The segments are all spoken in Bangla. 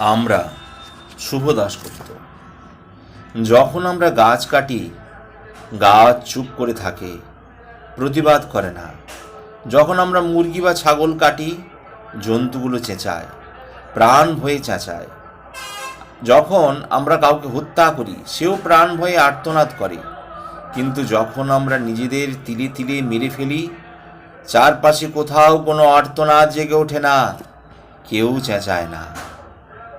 আমরা শুভ দাসগুপ্ত যখন আমরা গাছ কাটি, গাছ চুপ করে থাকে, প্রতিবাদ করে না। যখন আমরা মুরগি বা ছাগল কাটি, জন্তুগুলো চেঁচায়, প্রাণ ভয়ে চেঁচায়। যখন আমরা কাউকে হত্যা করি, সেও প্রাণ ভয়ে আর্তনাদ করে। কিন্তু যখন আমরা নিজেদের তিলে তিলে মেরে ফেলি, চারপাশে কোথাও কোনো আর্তনাদ জেগে ওঠে না, কেউ চেঁচায় না।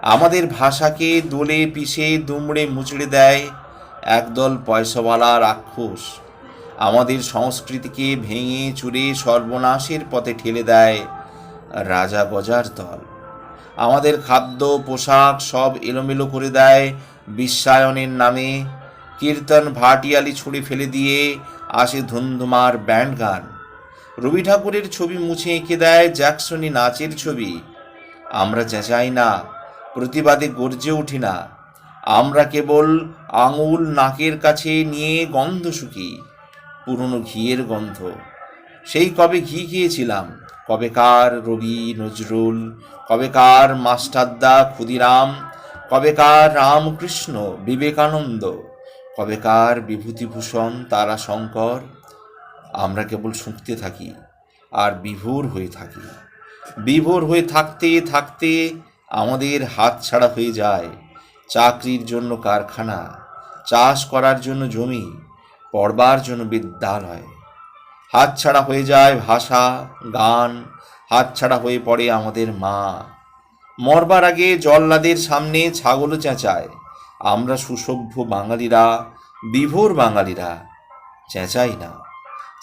আমাদের ভাষাকে দোলে, পিষে, দুমড়ে, মুচড়ে দেয় একদল পয়সাওয়ালা রাক্ষস। আমাদের সংস্কৃতিকে ভেঙে, চুরে, সর্বনাশের পথে ঠেলে দেয় রাজা গজার দল। আমাদের খাদ্য, পোশাক সব এলোমেলো করে দেয় বিশ্বায়নের নামে। কীর্তন, ভাটিয়ালি ছুঁড়ে ফেলে দিয়ে আসে ধুমধুমার ব্যান্ড গান। রবি ঠাকুরের ছবি মুছে এঁকে দেয় জ্যাকসনি নাচের ছবি। আমরা চেঁচাই না প্রতিবাদে গর্জে উঠি না। আমরা কেবল আঙুল নাকের কাছে নিয়ে গন্ধ শুকি, পুরনো ঘিয়ের গন্ধ। সেই কবে ঘি খেয়েছিলাম, কবেকার রবি নজরুল, কবেকার মাস্টারদা ক্ষুদিরাম, কবেকার রামকৃষ্ণ বিবেকানন্দ, কবেকার বিভূতিভূষণ তারাশঙ্কর। আমরা কেবল শুঁকতে থাকি আর বিভোর হয়ে থাকি। বিভোর হয়ে থাকতে থাকতে আমাদের হাত ছাড়া হয়ে যায়। চাকরির জন্য কারখানা, চাষ করার জন্য জমি, পড়বার জন্য বিদ্যালয়। হাতছাড়া হয়ে যায় ভাষা, গান হাতছাড়া হয়ে পড়ে আমাদের মা। মরবার আগে জল্লাদের সামনে ছাগলও চেঁচায়। আমরা সুসভ্য বাঙালিরা, বিভোর বাঙালিরা, চেঁচাই না।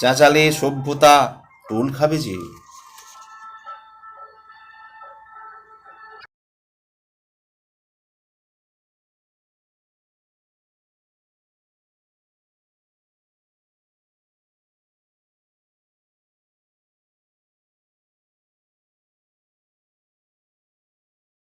চেঁচালে সভ্যতা টোল খাবে যে।